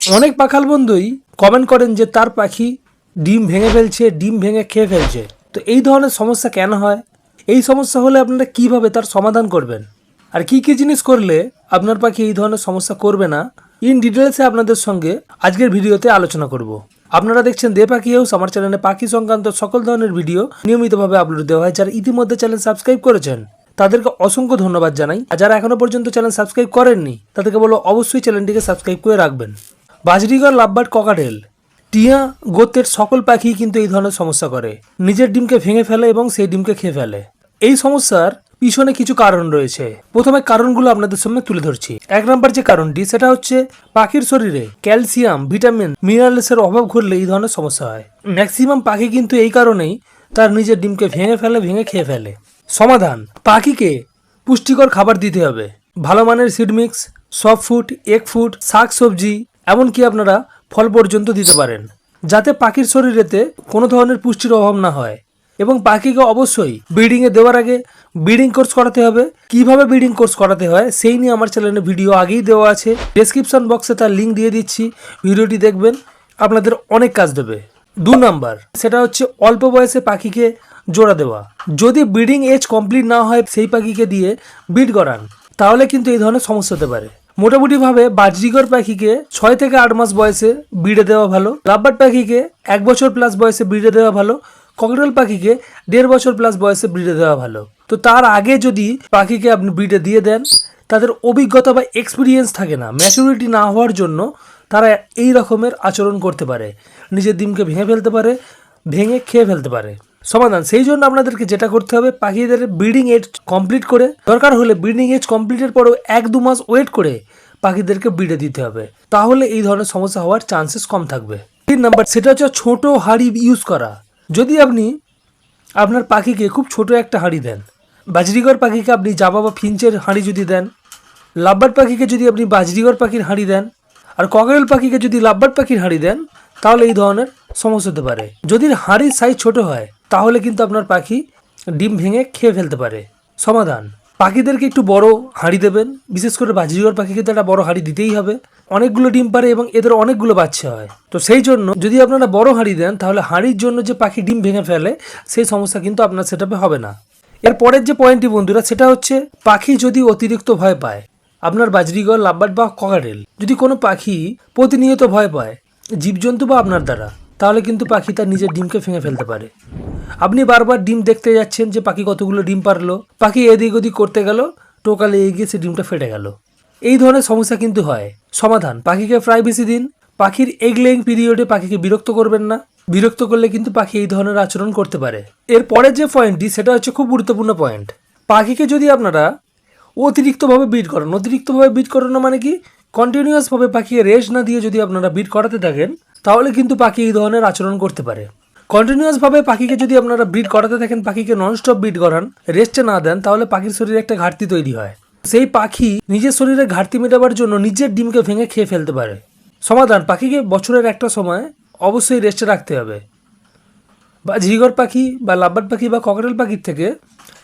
অনেক পাখাল বন্ধুই কমেন্ট করেন যে তার পাখি ডিম ভেঙে ফেলছে, ডিম ভেঙে খেয়ে ফেলছে। তো এই ধরনের সমস্যা কেন হয়? এই সমস্যা হলে আপনারা কীভাবে তার সমাধান করবেন? আর কি কি জিনিস করলে আপনার পাখি এই ধরনের সমস্যা করবে না? ইন ডিটেলসে আপনাদের সঙ্গে আজকের ভিডিওতে আলোচনা করব। আপনারা দেখছেন দে পাখি হাউস, আমার চ্যানেলে পাখি সংক্রান্ত সকল ধরনের ভিডিও নিয়মিতভাবে আপলোড দেওয়া হয় যারা ইতিমধ্যে চ্যানেল সাবস্ক্রাইব করেছেন, তাদেরকে অসংখ্য ধন্যবাদ জানাই। আর যারা এখনও পর্যন্ত চ্যানেল সাবস্ক্রাইব করেননি, তাদেরকে বলো অবশ্যই চ্যানেলটিকে সাবস্ক্রাইব করে রাখবেন। Budgerigar lovebird cockatiel. টিয়া গোত্রের সকল পাখি কিন্তু এই ধরনের সমস্যা করে। নিজের ডিমকে ভেঙে ফেলে এবং সেই ডিমকে খেয়ে ফেলে। এই সমস্যার পিছনে কিছু কারণ রয়েছে। প্রথমে কারণগুলো আপনাদের সামনে তুলে ধরছি। এক নম্বর যে কারণটি, সেটা হচ্ছে পাখির শরীরে ক্যালসিয়াম, ভিটামিন, মিনারেলসের অভাব ঘটলে এই ধরনের সমস্যা হয়। ম্যাক্সিমাম পাখি কিন্তু এই কারণেই তার নিজের ডিমকে ভেঙে ফেলে, ভেঙে খেয়ে ফেলে। সমাধান, পাখিকে পুষ্টিকর খাবার দিতে হবে। ভালো মানের seed mix, soft food, egg food, শাক সবজি এমনকি আপনারা ফল পর্যন্ত দিতে পারেন, যাতে পাখির শরীরেতে কোনো ধরনের পুষ্টির অভাব না হয়। এবং পাখিকে অবশ্যই ব্রিডিংয়ে দেওয়ার আগে ব্রিডিং কোর্স করাতে হবে। কীভাবে ব্রিডিং কোর্স করাতে হয়, সেই নিয়ে আমার চ্যানেলে ভিডিও আগেই দেওয়া আছে। ডেসক্রিপশন বক্সে তার লিঙ্ক দিয়ে দিচ্ছি। ভিডিওটি দেখবেন, আপনাদের অনেক কাজ দেবে। দু নাম্বার, সেটা হচ্ছে অল্প বয়সে পাখিকে জোড়া দেওয়া। যদি ব্রিডিং এজ কমপ্লিট না হয় সেই পাখিকে দিয়ে ব্রিড করান, তাহলে কিন্তু এই ধরনের সমস্যা হতে পারে। মোটামুটিভাবে বাজরিগর পাখিকে ছয় থেকে আট মাস বয়সে বিড়ে দেওয়া ভালো লাভবার্ড পাখিকে এক বছর প্লাস বয়সে বিড়ে দেওয়া ভালো, ককটেল পাখিকে দেড় বছর প্লাস বয়সে ব্রিডে দেওয়া ভালো। তো তার আগে যদি পাখিকে আপনি ব্রিডে দিয়ে দেন, তাদের অভিজ্ঞতা বা এক্সপিরিয়েন্স থাকে না ম্যাচুরিটি না হওয়ার জন্য তারা এই রকমের আচরণ করতে পারে। নিজের ডিমকে ভেঙে ফেলতে পারে, ভেঙে খেয়ে ফেলতে পারে। সমাধান। সেই জন্য আপনাদেরকে যেটা করতে হবে, পাখিদের ব্রিডিং এজ কমপ্লিট করে, দরকার হলে ব্রিডিং এজ কমপ্লিটের পরেও এক দু মাস ওয়েট করে পাখিদেরকে ব্রিডে দিতে হবে। তাহলে এই ধরনের সমস্যা হওয়ার চান্সেস কম থাকবে। তিন নাম্বার, সেটা হচ্ছে ছোট হাঁড়ি ইউজ করা। যদি আপনি আপনার পাখিকে খুব ছোট একটা হাঁড়ি দেন, বাজরিগর পাখিকে আপনি জাবা বা ফিঞ্চের হাঁড়ি যদি দেন লাভবার্ড পাখিকে যদি আপনি বাজরিগর পাখির হাঁড়ি দেন, আর ককরেল পাখিকে যদি লাভবার্ড পাখির হাঁড়ি দেন, তাহলে এই ধরনের সমস্যা হতে পারে। যদি হাঁড়ির সাইজ ছোট হয় তাহলে কিন্তু আপনার পাখি ডিম ভেঙে খেয়ে ফেলতে পারে। সমাধান। পাখিদেরকে একটু বড় হাঁড়ি দেবেন। বিশেষ করে বাজরিগর পাখিকে তো একটা বড় হাঁড়ি দিতেই হবে। অনেকগুলো ডিম পারে এবং এদের অনেকগুলো বাচ্চা হয়। তো সেই জন্য যদি আপনারা বড় হাঁড়ি দেন, তাহলে হাঁড়ির জন্য যে পাখি ডিম ভেঙে ফেলে, সেই সমস্যা কিন্তু আপনার সেটাপে হবে না। এর পরের যে পয়েন্টটি বন্ধুরা, সেটা হচ্ছে পাখি যদি অতিরিক্ত ভয় পায়, আপনার বাজরিগর লাভবার্ড বা ককাটেল যদি কোনো পাখি প্রতিনিয়ত ভয় পায়, জীবজন্তু বা আপনার দ্বারা তাহলে কিন্তু পাখি তার নিজের ডিমকে ভেঙে ফেলতে পারে। আপনি বারবার ডিম দেখতে যাচ্ছেন যে পাখি কতগুলো ডিম পারল। পাখি এদিক ওদিক করতে গেল, টোকালে এগিয়ে সে ডিমটা ফেটে গেল। এই ধরনের সমস্যা কিন্তু হয়। সমাধান, পাখিকে প্রাইভেসি দিন। পাখির এগ লেইং পিরিয়ডে পাখিকে বিরক্ত করবেন না। বিরক্ত করলে কিন্তু পাখি এই ধরনের আচরণ করতে পারে। এর পরের যে পয়েন্টটি সেটা হচ্ছে খুব গুরুত্বপূর্ণ পয়েন্ট পাখিকে যদি আপনারা অতিরিক্তভাবে বিট করান, অতিরিক্তভাবে বিট করানো মানে কি? কন্টিনিউয়াসভাবে পাখিকে রেস্ট না দিয়ে যদি আপনারা বিট করাতে থাকেন তাহলে কিন্তু পাখি এই ধরনের আচরণ করতে পারে। কন্টিনিউয়াসভাবে পাখিকে যদি আপনারা ব্রিড করাতে থাকেন, পাখিকে ননস্টপ ব্রিড করান রেস্টে না দেন, তাহলে পাখির শরীরে একটা ঘাটতি তৈরি হয়। সেই পাখি নিজের শরীরে ঘাটতি মেটাবার জন্য নিজের ডিমকে ভেঙে খেয়ে ফেলতে পারে। সমাধান, পাখিকে বছরের একটা সময় অবশ্যই রেস্টে রাখতে হবে। বা ঝিগর পাখি, বা লাভবার্ড পাখি, বা ককরেল পাখির থেকে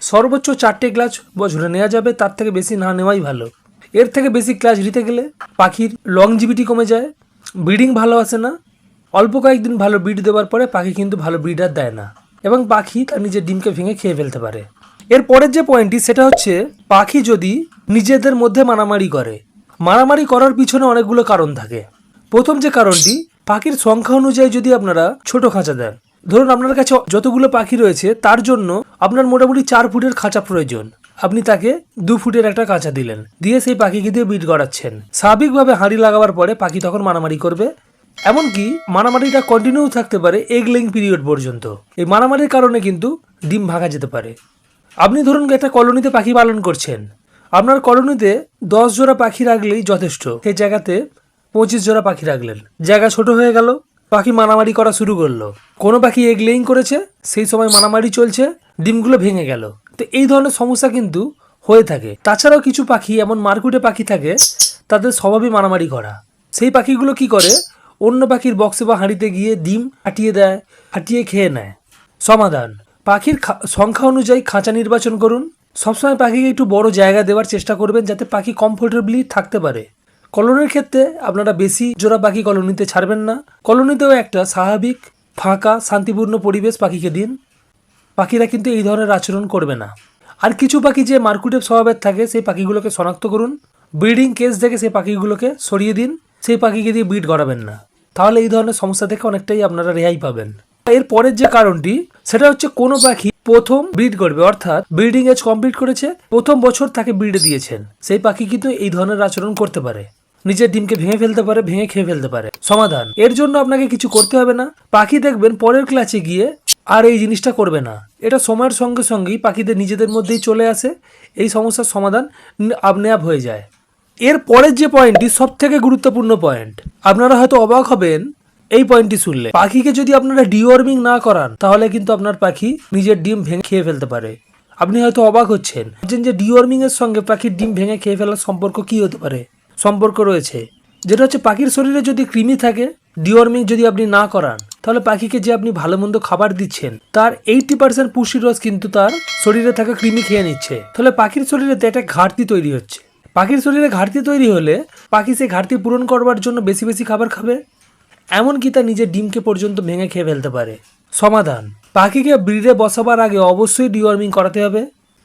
সর্বোচ্চ চারটে ক্লাচ বছরে নেওয়া যাবে, তার থেকে বেশি না নেওয়াই ভালো। এর থেকে বেশি ক্লাচ নিতে গেলে পাখির লংজিভিটি কমে যায় ব্রিডিং ভালো আসে না অল্প কয়েকদিন ভালো ব্রিড দেওয়ার পরে পাখি কিন্তু ভালো ব্রিড আর দেয় না। এবং পাখি তার নিজের ডিমকে ভেঙে খেয়ে ফেলতে পারে। এর পরের যে পয়েন্টটি সেটা হচ্ছে পাখি যদি নিজেদের মধ্যে মারামারি করে। মারামারি করার পিছনে অনেকগুলো কারণ থাকে। প্রথম যে কারণটি, পাখির সংখ্যা অনুযায়ী যদি আপনারা ছোট খাঁচা দেন, ধরুন আপনার কাছে যতগুলো পাখি রয়েছে, তার জন্য আপনার মোটামুটি চার ফুটের খাঁচা প্রয়োজন। আপনি তাকে দু ফুটের একটা কাঁচা দিলেন, দিয়ে সেই পাখিকে দিয়ে বিট গড়াচ্ছেন। স্বাভাবিকভাবে হাঁড়ি লাগাবার পরে পাখি তখন মারামারি করবে এমনকি মারামারিটা কন্টিনিউ থাকতে পারে এগ লেং পিরিয়ড পর্যন্ত। এই মারামারির কারণে কিন্তু ডিম ভাঙা যেতে পারে। আপনি ধরুন একটা কলোনিতে পাখি পালন করছেন। আপনার কলোনিতে দশ জোড়া পাখি রাখলেই যথেষ্ট। সেই জায়গাতে পঁচিশ জোড়া পাখি রাখলেন। জায়গা ছোট হয়ে গেল। পাখি মারামারি করা শুরু করল। কোনো পাখি এগ লেইং করেছে, সেই সময় মারামারি চলছে, ডিমগুলো ভেঙে গেল। তো এই ধরনের সমস্যা কিন্তু হয়ে থাকে। তাছাড়াও কিছু পাখি, এমন মারকুটে পাখি থাকে, তাদের স্বভাবই মারামারি করা। সেই পাখিগুলো কি করে? অন্য পাখির বক্সে বা হাঁড়িতে গিয়ে ডিম হাঁটিয়ে দেয় হাঁটিয়ে খেয়ে নেয়। সমাধান। পাখির সংখ্যা অনুযায়ী খাঁচা নির্বাচন করুন। সবসময় পাখিকে একটু বড় জায়গা দেওয়ার চেষ্টা করবেন যাতে পাখি কমফোর্টেবলি থাকতে পারে। কলোনির ক্ষেত্রে আপনারা বেশি জোড়া পাখি কলোনিতে ছাড়বেন না। কলোনিতেও একটা স্বাভাবিক, ফাঁকা, শান্তিপূর্ণ পরিবেশ পাখিকে দিন। পাখিরা কিন্তু এই ধরনের আচরণ করবে না। আর কিছু পাখি যে মার্কুটের স্বভাবের থাকে, সেই পাখিগুলোকে শনাক্ত করুন। ব্রিডিং কেস থেকে সেই পাখিগুলোকে সরিয়ে দিন। সেই পাখিকে দিয়ে ব্রিড করাবেন না। তাহলে এই ধরনের সমস্যা থেকে অনেকটাই আপনারা রেহাই পাবেন। এর পরের যে কারণটি, সেটা হচ্ছে কোনো পাখি প্রথম ব্রিড করবে, অর্থাৎ ব্রিডিং এজ কমপ্লিট করেছে, প্রথম বছর তাকে ব্রিডে দিয়েছেন। সেই পাখি কিন্তু এই ধরনের আচরণ করতে পারে। নিজের ডিমকে ভেঙে ফেলতে পারে, ভেঙে খেয়ে ফেলতে পারে। সমাধান। এর জন্য আপনাকে কিছু করতে হবে না। পাখি দেখবেন পরের ক্লাসে গিয়ে আর এই জিনিসটা করবে না। এটা সময়ের সঙ্গে সঙ্গেই পাখিদের নিজেদের মধ্যেই চলে আসে। এই সমস্যার সমাধান আপনি আপ হয়ে যায়। এর পরের যে পয়েন্টটি সব থেকে গুরুত্বপূর্ণ পয়েন্ট, আপনারা হয়তো অবাক হবেন এই পয়েন্টটি শুনলে। পাখিকে যদি আপনারা ডিওয়ার্মিং না করান, তাহলে কিন্তু আপনার পাখি নিজের ডিম ভেঙে খেয়ে ফেলতে পারে। আপনি হয়তো অবাক হচ্ছেন যে ডিওয়ার্মিং এর সঙ্গে পাখির ডিম ভেঙে খেয়ে ফেলার সম্পর্ক কি হতে পারে? সম্পর্ক রয়েছে, যেটা হচ্ছে পাখির শরীরে যদি কৃমি থাকে ডিওয়ার্মিং যদি আপনি না করান, তাহলে পাখিকে যে আপনি ভালো মন্দ খাবার দিচ্ছেন, তার এইটি পার্সেন্ট পুষ্টি রস কিন্তু তার শরীরে থাকা কৃমি খেয়ে নিচ্ছে। তাহলে পাখির শরীরে একটা ঘাটতি তৈরি হচ্ছে। পাখির শরীরে ঘাটতি তৈরি হলে পাখি সেই ঘাটতি পূরণ করবার জন্য বেশি বেশি খাবার খাবে? এমনকি তা নিজের ডিমকে পর্যন্ত ভেঙে খেয়ে ফেলতে পারে। সমাধান। পাখিকে ব্রিডে বসাবার আগে অবশ্যই ডিওয়ার্মিং করাতে হবে।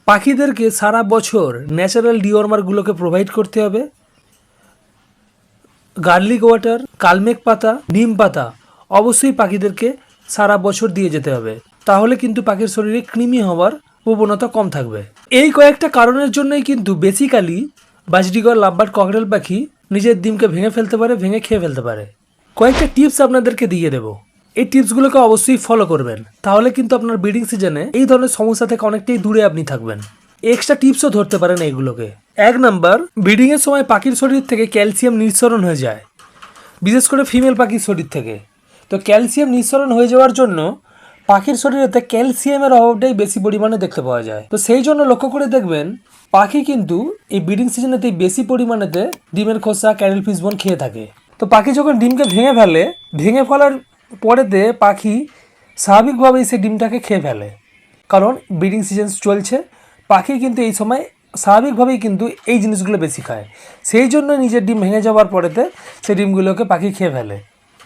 পাখিদেরকে সারা বছর ন্যাচারাল ডিওয়ার্মারগুলোকে প্রোভাইড করতে হবে। গার্লিক ওয়াটার কালমেক পাতা, নিম পাতা অবশ্যই পাখিদেরকে সারা বছর দিয়ে যেতে হবে। তাহলে কিন্তু পাখির শরীরে কৃমি হওয়ার প্রবণতা কম থাকবে। এই কয়েকটা কারণের জন্যই কিন্তু বেসিক্যালি বাজডিগর লাভবার ককরেল পাখি নিজের ডিমকে ভেঙে ফেলতে পারে, ভেঙে খেয়ে ফেলতে পারে। কয়েকটা টিপস আপনাদেরকে দিয়ে দেবো। এই টিপসগুলোকে অবশ্যই ফলো করবেন। তাহলে কিন্তু আপনার ব্রিডিং সিজনে এই ধরনের সমস্যা থেকে অনেকটাই দূরে আপনি থাকবেন। এক্সট্রা টিপসও ধরতে পারেন এইগুলোকে। এক নাম্বার ব্রিডিংয়ের সময় পাখির শরীর থেকে ক্যালসিয়াম নিঃসরণ হয়ে যায়। বিশেষ করে ফিমেল পাখির শরীর থেকে। তো ক্যালসিয়াম নিঃসরণ হয়ে যাওয়ার জন্য পাখির শরীরেতে ক্যালসিয়ামের অভাবটাই বেশি পরিমাণে দেখতে পাওয়া যায়। তো সেই জন্য লক্ষ্য করে দেখবেন, পাখি কিন্তু এই ব্রিডিং সিজনেতেই বেশি পরিমাণেতে ডিমের খোসা ক্যারেল ফিস বোন খেয়ে থাকে। তো পাখি যখন ডিমকে ভেঙে ফেলে, ভেঙে ফেলার পরেতে পাখি স্বাভাবিকভাবেই সেই ডিমটাকে খেয়ে ফেলে। কারণ ব্রিডিং সিজন চলছে, পাখি কিন্তু এই সময় স্বাভাবিকভাবেই কিন্তু এই জিনিসগুলো বেশি খায়। সেই জন্য নিজের ডিম ভেঙে যাওয়ার পরেতে সেই ডিমগুলোকে পাখি খেয়ে ফেলে।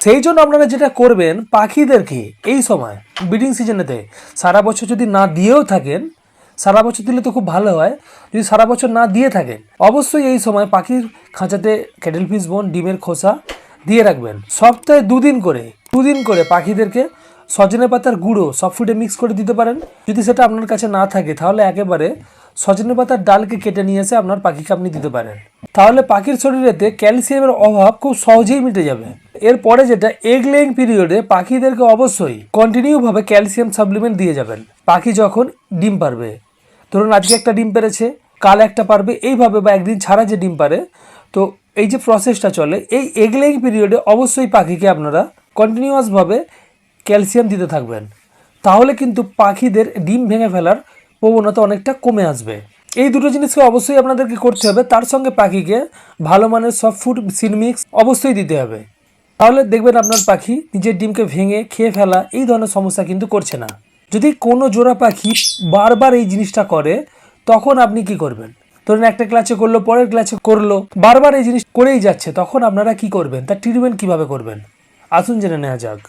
সেই জন্য আপনারা যেটা করবেন, পাখিদেরকে এই সময় ব্রিডিং সিজনেতে সারা বছর যদি না দিয়েও থাকেন, সারা বছর দিলে তো খুব ভালো হয়, যদি সারা বছর না দিয়ে থাকেন, অবশ্যই এই সময় পাখির খাঁচাতে ক্যাটেল ফিস বোন ডিমের খোসা দিয়ে রাখবেন। সপ্তাহে দুদিন করে দুদিন করে পাখিদেরকে সজনে পাতার গুঁড়ো সব ফুডে মিক্স করে দিতে পারেন। যদি সেটা আপনার কাছে না থাকে, তাহলে একেবারে সজনে পাতার ডালকে কেটে নিয়ে এসে আপনার পাখিকে আপনি দিতে পারেন। তাহলে পাখির শরীরেতে ক্যালসিয়ামের অভাব খুব সহজেই মিটে যাবে। এরপরে যেটা এগ লেইং পিরিয়ডে পাখিদেরকে অবশ্যই কন্টিনিউভাবে ক্যালসিয়াম সাপ্লিমেন্ট দিয়ে যাবেন। পাখি যখন ডিম পারবে, ধরুন আজকে একটা ডিম পেরেছে, কাল একটা পারবে, এইভাবে বা একদিন ছাড়া যে ডিম পারে, তো এই যে প্রসেসটা চলে, এই এগ লেইং পিরিয়ডে অবশ্যই পাখিকে আপনারা কন্টিনিউয়াসভাবে ক্যালসিয়াম দিতে থাকবেন। তাহলে কিন্তু পাখিদের ডিম ভেঙে ফেলার প্রবণতা অনেকটা কমে আসবে। এই দুটো জিনিসকে অবশ্যই আপনাদেরকে করতে হবে। তার সঙ্গে পাখিকে ভালো মানের সফট ফুড সিনমিক্স অবশ্যই দিতে হবে। তাহলে দেখবেন আপনার পাখি নিজের ডিমকে ভেঙে খেয়ে ফেলা, এই ধরনের সমস্যা কিন্তু করছে না। যদি কোনো জোড়া পাখি বারবার এই জিনিসটা করে, তখন আপনি কি করবেন? ধরুন একটা ক্লাসে করল, পরের ক্লাসে করল, বারবার এই জিনিস করেই যাচ্ছে, তখন আপনারা কি করবেন? তার ট্রিটমেন্ট কীভাবে করবেন? আসুন জেনে নেওয়া যাক।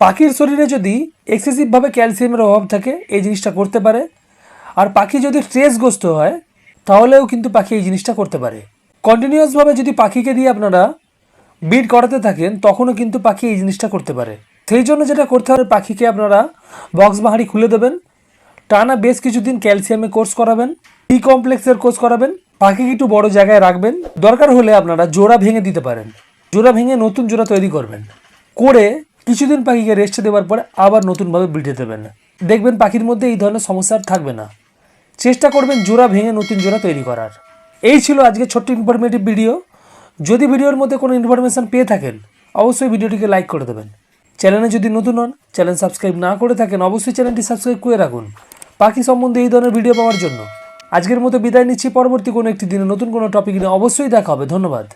পাখির শরীরে যদি এক্সেসিভভাবে ক্যালসিয়ামের অভাব থাকে, এই জিনিসটা করতে পারে। আর পাখি যদি স্ট্রেসগ্রস্ত হয়, তাহলেও কিন্তু পাখি এই জিনিসটা করতে পারে। কন্টিনিউয়াসভাবে যদি পাখিকে দিয়ে আপনারা বিট করাতে থাকেন, তখনও কিন্তু পাখি এই জিনিসটা করতে পারে। সেই জন্য যেটা করতে হবে, পাখিকে আপনারা বক্স বাহারি খুলে দেবেন। টানা বেশ কিছুদিন ক্যালসিয়ামে কোর্স করাবেন টি কমপ্লেক্সের কোর্স করাবেন, পাখিকে একটু বড় জায়গায় রাখবেন। দরকার হলে আপনারা জোড়া ভেঙে দিতে পারেন। জোড়া ভেঙে নতুন জোড়া তৈরি করবেন। করে কিছুদিন পাখিকে রেস্ট দেওয়ার পরে আবার নতুনভাবে ব্রিডে দেবেন। দেখবেন পাখির মধ্যে এই ধরনের সমস্যা থাকবে না। চেষ্টা করবেন জোড়া ভেঙে নতুন জোড়া তৈরি করার। এই ছিল আজকে ছোট্ট ইনফরমেটিভ ভিডিও যদি ভিডিওর মধ্যে কোনো ইনফরমেশান পেয়ে থাকেন, অবশ্যই ভিডিওটিকে লাইক করে দেবেন। চ্যানেলে যদি নতুন হন চ্যানেল সাবস্ক্রাইব না করে থাকেন, অবশ্যই চ্যানেলটি সাবস্ক্রাইব করে রাখুন। পাখি সম্বন্ধে এই ধরনের ভিডিও পাওয়ার জন্য। আজকের মতো বিদায় নিচ্ছি। পরবর্তী কোনো একটি দিনে নতুন কোনো টপিক নিয়ে অবশ্যই দেখা হবে। ধন্যবাদ।